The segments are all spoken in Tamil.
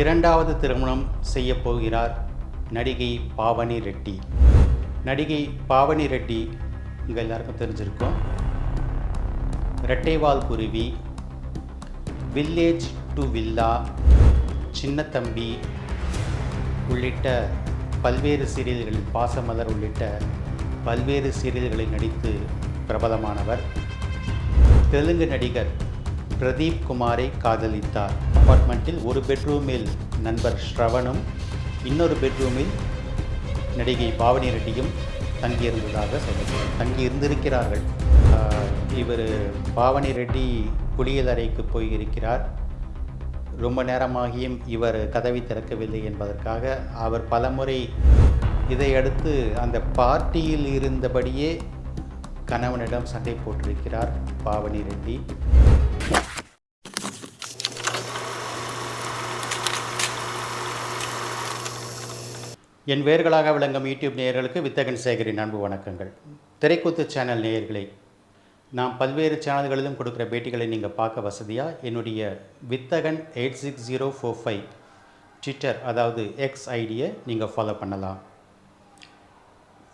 இரண்டாவது திருமணம் செய்ய போகிறார் நடிகை பாவனி ரெட்டி. நடிகை பாவனி ரெட்டி உங்கள் எல்லாருக்கும் தெரிஞ்சிருக்கும். ரெட்டைவால் குருவி வில்லேஜ் டு வில்லா சின்னத்தம்பி உள்ளிட்ட பல்வேறு சீரியல்களில் பாசமலர் உள்ளிட்ட பல்வேறு சீரியல்களில் நடித்து பிரபலமானவர். தெலுங்கு நடிகர் பிரதீப் குமாரை காதலித்தார். அப்பார்ட்மெண்ட்டில் ஒரு பெட்ரூமில் நண்பர் ஸ்ரவணும் இன்னொரு பெட்ரூமில் நடிகை பாவனி ரெட்டியும் தங்கியிருந்ததாக சொல்லப்படுகிறது தங்கி இருந்திருக்கிறார்கள் இவர் பாவனி ரெட்டி குளியலறைக்கு போயிருக்கிறார். ரொம்ப நேரமாகியும் இவர் கதவை திறக்கவில்லை என்பதற்காக அவர் பலமுறை இதையடுத்து அந்த பார்ட்டியில் இருந்தபடியே கணவனிடம் சண்டை போட்டிருக்கிறார் பாவனி ரெட்டி. என் வேர்களாக விளங்கும் யூடியூப் நேயர்களுக்கு வித்தகன் சேகரின் அன்பு வணக்கங்கள். திரைக்கூத்து சேனல் நேயர்களே நான் பல்வேறு சேனல்களிலும் கொடுக்குற பேட்டிகளை நீங்கள் பார்க்க வசதியாக என்னுடைய வித்தகன் eight six zero four five Twitter அதாவது எக்ஸ் ஐடியை நீங்கள் ஃபாலோ பண்ணலாம்.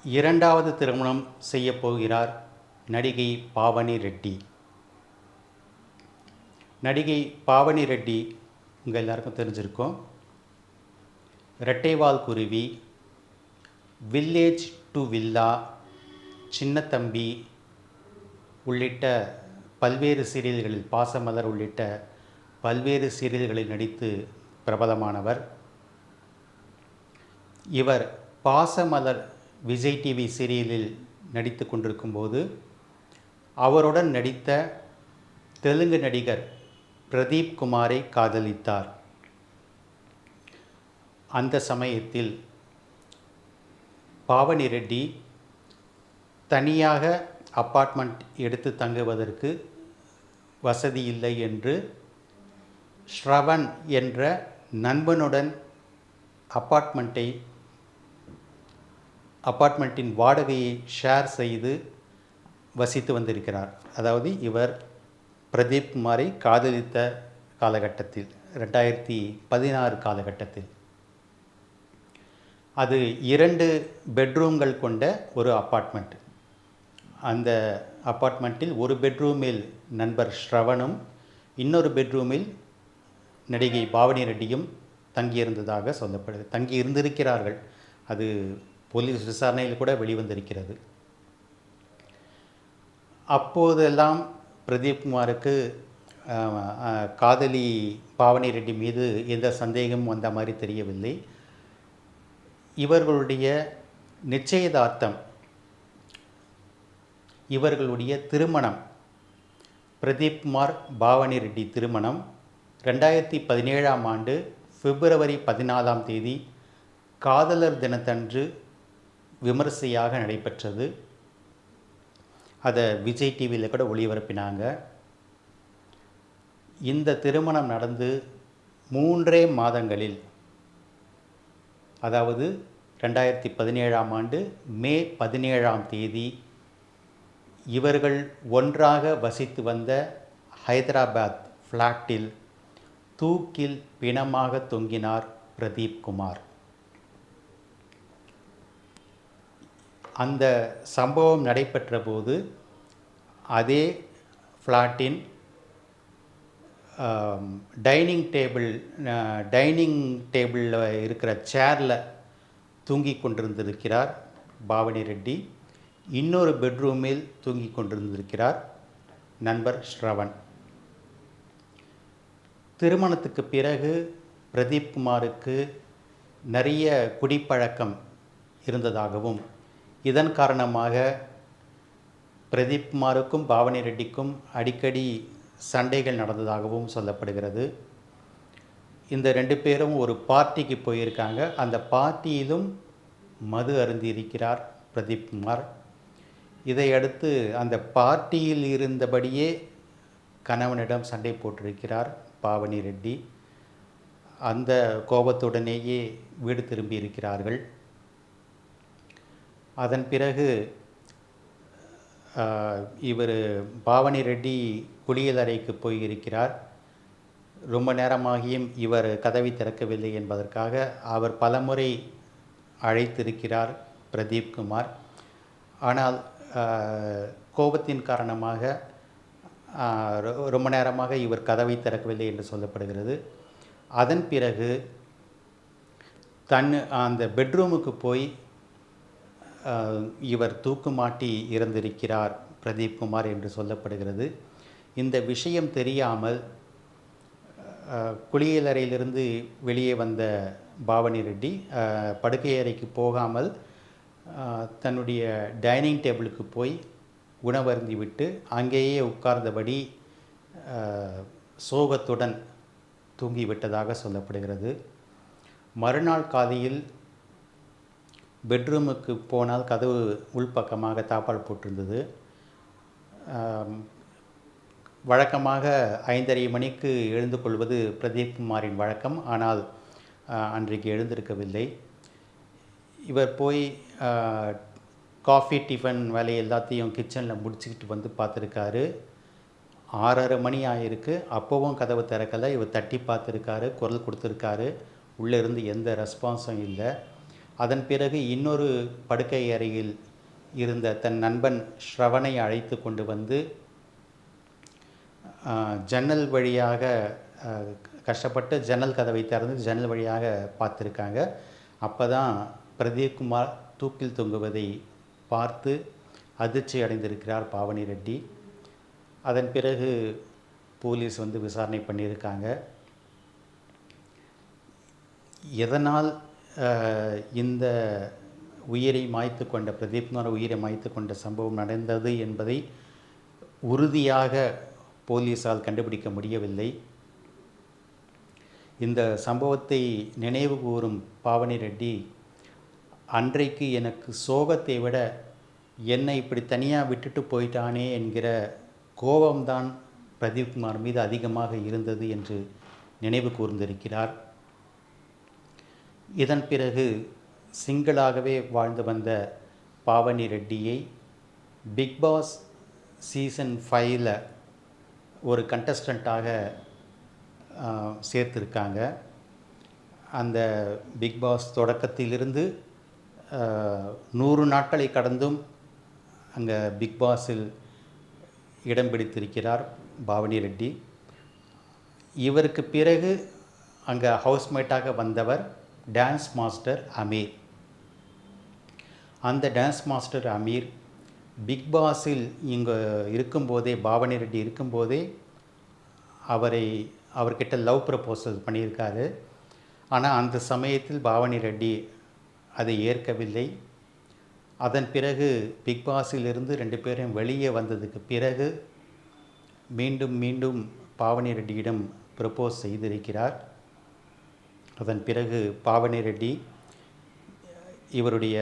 இரண்டாவது திருமணம் செய்ய போகிறார் நடிகை பாவனி ரெட்டி. நடிகை பாவனி ரெட்டி உங்கள் எல்லாருக்கும் தெரிஞ்சிருக்கோம். ரெட்டைவால் குருவி வில்லேஜ் டு வில்லா சின்னத்தம்பி உள்ளிட்ட பல்வேறு சீரியல்களில் பாசமலர் உள்ளிட்ட பல்வேறு சீரியல்களில் நடித்து பிரபலமானவர். இவர் பாசமலர் விஜய் டிவி சீரியலில் நடித்து கொண்டிருக்கும்போது அவருடன் நடித்த தெலுங்கு நடிகர் பிரதீப் குமாரை காதலித்தார். அந்த சமயத்தில் பாவனி ரெட்டி தனியாக அப்பார்ட்மெண்ட் எடுத்து தங்குவதற்கு வசதி இல்லை என்று ஸ்ரவன் என்ற நண்பனுடன் அப்பார்ட்மெண்ட்டை அப்பார்ட்மெண்ட்டின் வாடகையை ஷேர் செய்து வசித்து வந்திருக்கிறார். அதாவது இவர் பிரதீப் குமாரை காதலித்த காலகட்டத்தில் ரெண்டாயிரத்தி பதினாறு காலகட்டத்தில். அது இரண்டு பெட்ரூம்கள் கொண்ட ஒரு அப்பார்ட்மெண்ட் அந்த அப்பார்ட்மெண்ட்டில் ஒரு பெட்ரூமில் நண்பர் ஸ்ரவணும் இன்னொரு பெட்ரூமில் நடிகை பாவனி ரெட்டியும் தங்கியிருந்ததாக சொல்லப்படுது தங்கி இருந்திருக்கிறார்கள். அது போலீஸ் விசாரணையில் கூட வெளிவந்திருக்கிறது. அப்போதெல்லாம் பிரதீப் குமாருக்கு காதலி பாவனி ரெட்டி மீது எந்த சந்தேகமும் வந்த மாதிரி தெரியவில்லை. இவர்களுடைய நிச்சயதார்த்தம் இவர்களுடைய திருமணம் பிரதீப் குமார் பாவனி ரெட்டி திருமணம் ரெண்டாயிரத்தி பதினேழாம் ஆண்டு பிப்ரவரி பதினாலாம் தேதி காதலர் தினத்தன்று விமரிசையாக நடைபெற்றது. அதை விஜய் டிவியில் கூட ஒளிபரப்பினாங்க. இந்த திருமணம் நடந்து மூன்றே மாதங்களில் அதாவது ரெண்டாயிரத்தி பதினேழாம் ஆண்டு மே பதினேழாம் தேதி இவர்கள் ஒன்றாக வசித்து வந்த ஹைதராபாத் ஃப்ளாட்டில் தூக்கில் பிணமாக தொங்கினார் பிரதீப் குமார். அந்த சம்பவம் நடைபெற்ற போது அதே ஃப்ளாட்டின் டைனிங் டேபிள் டைனிங் டேபிளில் இருக்கிற சேரில் தூங்கி கொண்டிருந்திருக்கிறார் பாவனி ரெட்டி. இன்னொரு பெட்ரூமில் தூங்கி கொண்டிருந்திருக்கிறார் நண்பர் ஸ்ரவன். திருமணத்துக்கு பிறகு பிரதீப் குமாருக்கு நிறைய குடிப்பழக்கம் இருந்ததாகவும் இதன் காரணமாக பிரதீப் குமாருக்கும் பாவனி ரெட்டிக்கும் அடிக்கடி சண்டைகள் நடந்ததாகவும் சொல்லப்படுகிறது. இந்த ரெண்டு பேரும் ஒரு பார்ட்டிக்கு போயிருக்காங்க. அந்த பார்ட்டியிலும் மது அருந்தியிருக்கிறார் பிரதீப் குமார். இதையடுத்து அந்த பார்ட்டியில் இருந்தபடியே கணவனிடம் சண்டை போட்டிருக்கிறார் பாவனி ரெட்டி. அந்த கோபத்துடனேயே வீடு திரும்பி இருக்கிறார்கள். அதன் பிறகு இவர் பாவனி ரெட்டி குளியலறைக்கு போயிருக்கிறார். ரொம்ப நேரமாகியும் இவர் கதவை திறக்கவில்லை என்பதற்காக அவர் பலமுறை அழைத்திருக்கிறார் பிரதீப் குமார். ஆனால் கோபத்தின் காரணமாக ரொம்ப நேரமாக இவர் கதவை திறக்கவில்லை என்று சொல்லப்படுகிறது. அதன் பிறகு தன் அந்த பெட்ரூமுக்கு போய் இவர் தூக்குமாட்டி இறந்திருக்கிறார் பிரதீப் குமார் என்று சொல்லப்படுகிறது. இந்த விஷயம் தெரியாமல் குளியலறையிலிருந்து வெளியே வந்த பாவனி ரெட்டி படுக்கை அறைக்கு போகாமல் தன்னுடைய டைனிங் டேபிளுக்கு போய் உணவருந்தி விட்டு அங்கேயே உட்கார்ந்தபடி சோகத்துடன் தூங்கிவிட்டதாக சொல்லப்படுகிறது. மறுநாள் காலையில் பெட்ரூமுக்கு போனால் கதவு உள்பக்கமாக தாப்பால் போட்டிருந்தது. வழக்கமாக ஐந்தரை மணிக்கு எழுந்து கொள்வது பிரதீப் குமாரின் வழக்கம். ஆனால் அன்றைக்கு எழுந்திருக்கவில்லை. இவர் போய் காஃபி டிஃபன் வேலை எல்லாத்தையும் கிச்சனில் முடிச்சுக்கிட்டு வந்து பார்த்துருக்காரு. ஆறரை மணி ஆகிருக்கு அப்போவும் கதவு திறக்கலை. இவர் தட்டி பார்த்துருக்காரு குரல் கொடுத்துருக்காரு. உள்ளே இருந்து எந்த ரெஸ்பான்ஸும் இல்லை. அதன் பிறகு இன்னொரு படுக்கை அறையில் இருந்த தன் நண்பன் ஸ்ரவனை அழைத்து கொண்டு வந்து ஜன்னல் வழியாக கஷ்டப்பட்டு ஜன்னல் கதவை திறந்து ஜன்னல் வழியாக பார்த்துருக்காங்க. அப்போ தான் பிரதீப் குமார் தூக்கில் தொங்குவதை பார்த்து அதிர்ச்சி அடைந்திருக்கிறார் பாவனி ரெட்டி. அதன் பிறகு போலீஸ் வந்து விசாரணை பண்ணியிருக்காங்க. எதனால் இந்த உயிரை மாய்த்து கொண்ட பிரதீப் குமார் உயிரை மாய்த்து கொண்ட சம்பவம் நடந்தது என்பதை உறுதியாக போலீஸால் கண்டுபிடிக்க முடியவில்லை. இந்த சம்பவத்தை நினைவு கூறும் பாவனி ரெட்டி அன்றைக்கு எனக்கு சோகத்தை விட என்னை இப்படி தனியாக விட்டுட்டு போயிட்டானே என்கிற கோபம்தான் பிரதீப் குமார் மீது அதிகமாக இருந்தது என்று நினைவு கூர்ந்திருக்கிறார். இதன் பிறகு சிங்கிளாகவே வாழ்ந்து வந்த பாவனி ரெட்டியை பிக் பாஸ் சீசன் ஃபைவ்ல ஒரு கண்டஸ்டண்ட்டாக சேர்த்துருக்காங்க. அந்த பிக் பாஸ் தொடக்கத்திலிருந்து நூறு நாட்களை கடந்தும் அங்கே பிக் பாஸில் இடம் பிடித்திருக்கிறார் பாவனி ரெட்டி. இவருக்கு பிறகு அங்கே ஹவுஸ்மேட்டாக வந்தவர் டான்ஸ் மாஸ்டர் அமீர். அந்த டான்ஸ் மாஸ்டர் அமீர் பிக் பாஸில் இங்கே இருக்கும்போதே பாவனி ரெட்டி இருக்கும்போதே அவரை அவர்கிட்ட லவ் ப்ரப்போசல் பண்ணியிருக்காரு. ஆனால் அந்த சமயத்தில் பாவனி ரெட்டி அதை ஏற்கவில்லை. அதன் பிறகு பிக் பாஸிலிருந்து ரெண்டு பேரும் வெளியே வந்ததுக்கு பிறகு மீண்டும் மீண்டும் பாவனி ரெட்டியிடம் ப்ரப்போஸ் செய்திருக்கிறார். அதன் பிறகு பாவனி ரெட்டி இவருடைய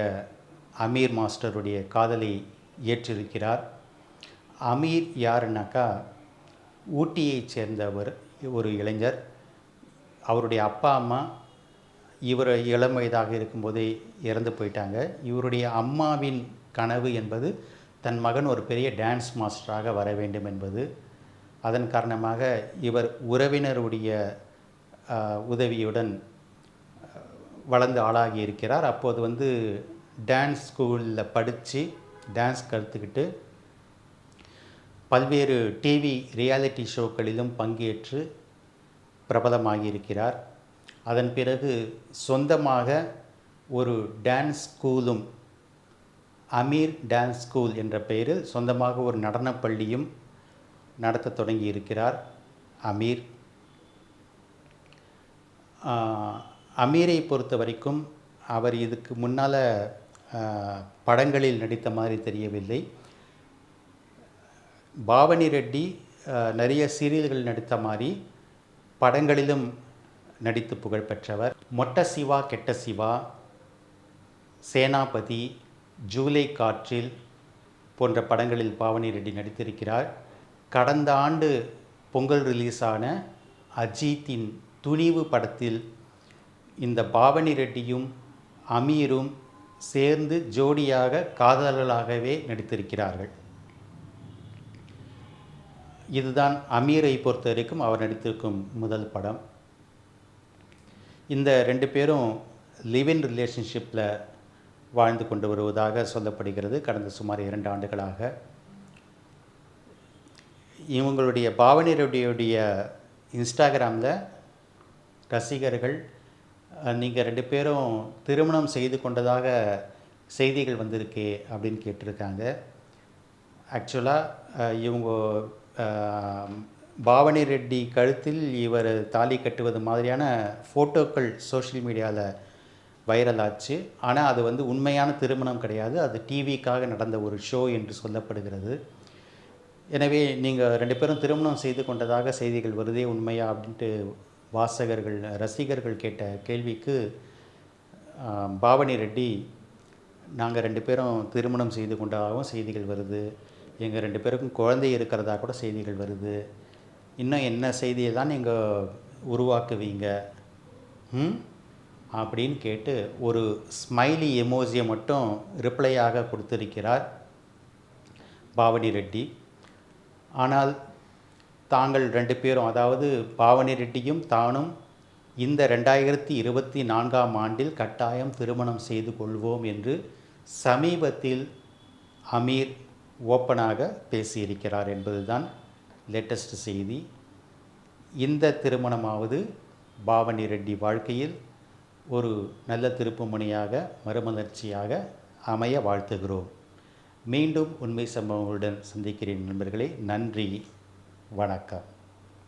அமீர் மாஸ்டருடைய காதலை ஏற்றிருக்கிறார். அமீர் யாருன்னாக்கா ஊட்டியைச் சேர்ந்தவர் ஒரு இளைஞர். அவருடைய அப்பா அம்மா இவர் இளம் வயதாக இருக்கும்போதே இறந்து போயிட்டாங்க. இவருடைய அம்மாவின் கனவு என்பது தன் மகன் ஒரு பெரிய டான்ஸ் மாஸ்டராக வர வேண்டும் என்பது. அதன் காரணமாக இவர் உறவினருடைய உதவியுடன் வளர்ந்து ஆளாகி இருக்கிறார். அப்போது வந்து டான்ஸ் ஸ்கூலில் படித்து டான்ஸ் கற்றுக்கிட்டு பல்வேறு டிவி ரியாலிட்டி ஷோக்களிலும் பங்கேற்று பிரபலமாகியிருக்கிறார் அதன் பிறகு சொந்தமாக ஒரு டான்ஸ் ஸ்கூலும் அமீர் டான்ஸ் ஸ்கூல் என்ற பெயரில் சொந்தமாக ஒரு நடனப்பள்ளியும் நடத்த தொடங்கி இருக்கிறார். அமீர் அமீரை பொறுத்த வரைக்கும் அவர் இதுக்கு முன்னால் படங்களில் நடித்த மாதிரி தெரியவில்லை. பாவனி ரெட்டி நிறைய சீரியல்கள் நடித்த மாதிரி படங்களிலும் நடித்து புகழ் பெற்றவர். மொட்ட சிவா கெட்ட சிவா சேனாபதி ஜூலை காற்றில் போன்ற படங்களில் பாவனி ரெட்டி நடித்திருக்கிறார். கடந்த ஆண்டு பொங்கல் ரிலீஸான அஜித்தின் துணிவு படத்தில் இந்த பாவனி ரெட்டியும் அமீரும் சேர்ந்து ஜோடியாக காதலர்களாகவே நடித்திருக்கிறார்கள். இதுதான் அமீரை பொறுத்த வரைக்கும் அவர் நடித்திருக்கும் முதல் படம். இந்த ரெண்டு பேரும் லிவ் இன் ரிலேஷன்ஷிப்பில் வாழ்ந்து கொண்டு வருவதாக சொல்லப்படுகிறது. கடந்த சுமார் இரண்டு ஆண்டுகளாக. இவங்களுடைய பாவனியுடைய இன்ஸ்டாகிராமில் ரசிகர்கள் நீங்கள் ரெண்டு பேரும் திருமணம் செய்து கொண்டதாக செய்திகள் வந்திருக்கே அப்படின்னு கேட்டிருக்காங்க. ஆக்சுவலாக இவங்க பாவனி ரெட்டி கழுத்தில் இவர் தாலி கட்டுவது மாதிரியான ஃபோட்டோக்கள் சோஷியல் மீடியாவில் வைரல் ஆச்சு. ஆனால் அது வந்து உண்மையான திருமணம் கிடையாது. அது டிவிக்காக நடந்த ஒரு ஷோ என்று சொல்லப்படுகிறது. எனவே நீங்கள் ரெண்டு பேரும் திருமணம் செய்து கொண்டதாக செய்திகள் வருதே உண்மையா அப்படின்ட்டு வாசகர்கள் ரசிகர்கள் கேட்ட கேள்விக்கு பாவனி ரெட்டி நாங்கள் ரெண்டு பேரும் திருமணம் செய்து கொண்டதாகவும் செய்திகள் வருது. எங்கள் ரெண்டு பேருக்கும் குழந்தை இருக்கிறதா கூட செய்திகள் வருது. இன்னும் என்ன செய்தியை தான் நீங்கள் உருவாக்குவீங்க? ம்? அப்படின்னு கேட்டு ஒரு ஸ்மைலி எமோஜியை மட்டும் ரிப்ளையாக கொடுத்திருக்கிறார் பாவனி ரெட்டி. ஆனால் தாங்கள் ரெண்டு பேரும் அதாவது பாவனி ரெட்டியும் தானும் இந்த ரெண்டாயிரத்தி இருபத்தி நான்காம் ஆண்டில் கட்டாயம் திருமணம் செய்து கொள்வோம் என்று சமீபத்தில் அமீர் ஓப்பனாக பேசியிருக்கிறார் என்பதுதான் லேட்டஸ்ட் செய்தி. இந்த திருமணமாவது பாவனி ரெட்டி வாழ்க்கையில் ஒரு நல்ல திருப்புமுனையாக மறுமலர்ச்சியாக அமைய வாழ்த்துகிறோம். மீண்டும் உண்மை சம்பவங்களுடன் சந்திக்கிறேன் நண்பர்களே. நன்றி. வணக்கம்.